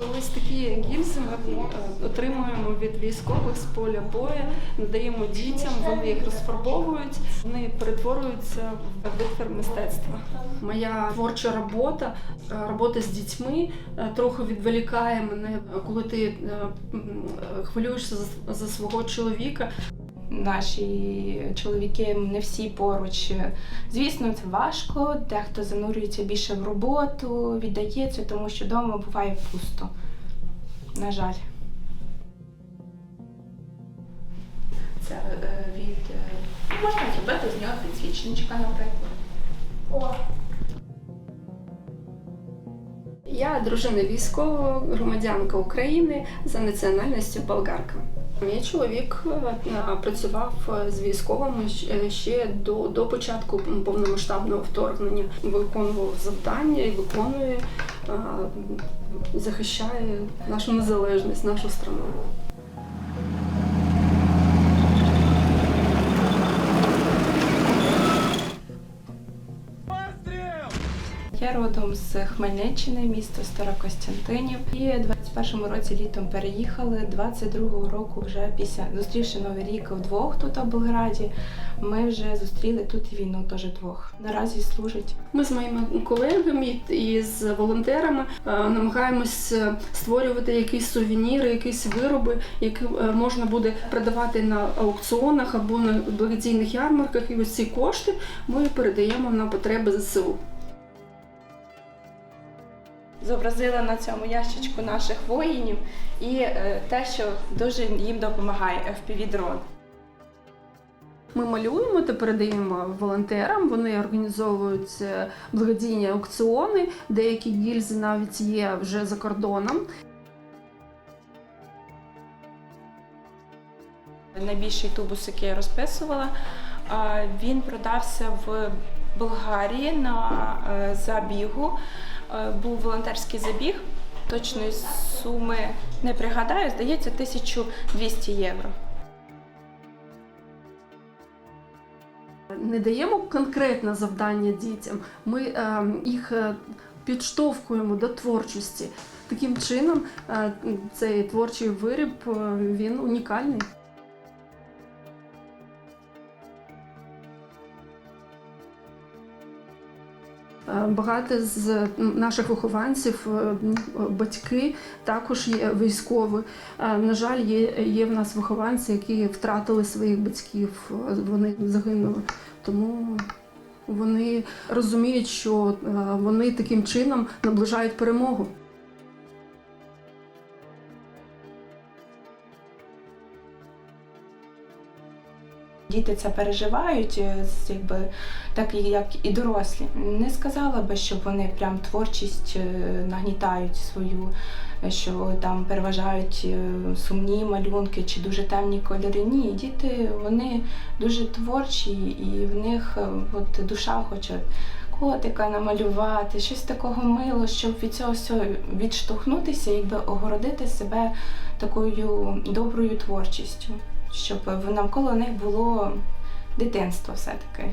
Ось такі гільзи ми е, отримуємо від військових з поля бою, надаємо дітям, вони їх розфарбовують, вони перетворюються в витвір мистецтва. Моя творча робота, е, робота з дітьми е, трохи відволікає мене, коли ти хвилюєшся за свого чоловіка. Наші чоловіки не всі поруч. Звісно, це важко. Дехто занурюється більше в роботу, віддається, тому що вдома буває пусто. На жаль. Це е, від е, можна зробити з нього підсвічничка, наприклад. О, Я дружина військового, громадянка України за національністю болгарка. Мій чоловік е, працював з військовими ще до, до початку повномасштабного вторгнення. Виконував завдання і виконує, е, захищає нашу незалежність, нашу страну. Я родом з Хмельниччини, місто Старокостянтинів. І в 21-му році літом переїхали. 22-го року, вже після зустрівши новий рік вдвох тут у Белграді. Ми вже зустріли тут війну теж двох. Наразі служить Ми з моїми колегами і з волонтерами е, намагаємось е, створювати якісь сувеніри, якісь вироби, які е, можна буде продавати на аукціонах або на благодійних ярмарках. І ось ці кошти ми передаємо на потреби ЗСУ. Зобразила на цьому ящичку наших воїнів і е, те, що дуже їм допомагає FPV-дрон. Ми малюємо та передаємо волонтерам. Вони організовують е, благодійні аукціони. Деякі гільзи навіть є вже за кордоном. Найбільший тубус, який я розписувала, він продався в Болгарії на е, забігу. Е, Був волонтерський забіг. Точної суми не пригадаю, здається, 1200 євро. Не даємо конкретне завдання дітям. Ми е, їх е, підштовхуємо до творчості. Таким чином, цей творчий виріб він унікальний. Багато з наших вихованців, е, батьки також є військові. Е, На жаль, є, є в нас вихованці, які втратили своїх батьків, е, вони загинули. Тому вони розуміють, що е, вони таким чином наближають перемогу. Діти це переживають, е, якби так як і дорослі. Не сказала би, щоб вони прям творчість е, нагнітають свою, е, що там переважають сумні малюнки чи дуже темні кольори. Ні, діти вони дуже творчі, і в них от душа хоче. Котика намалювати, щось такого мило, щоб від цього всього відштовхнутися, якби огородити себе такою доброю творчістю щоб навколо них було дитинство все-таки.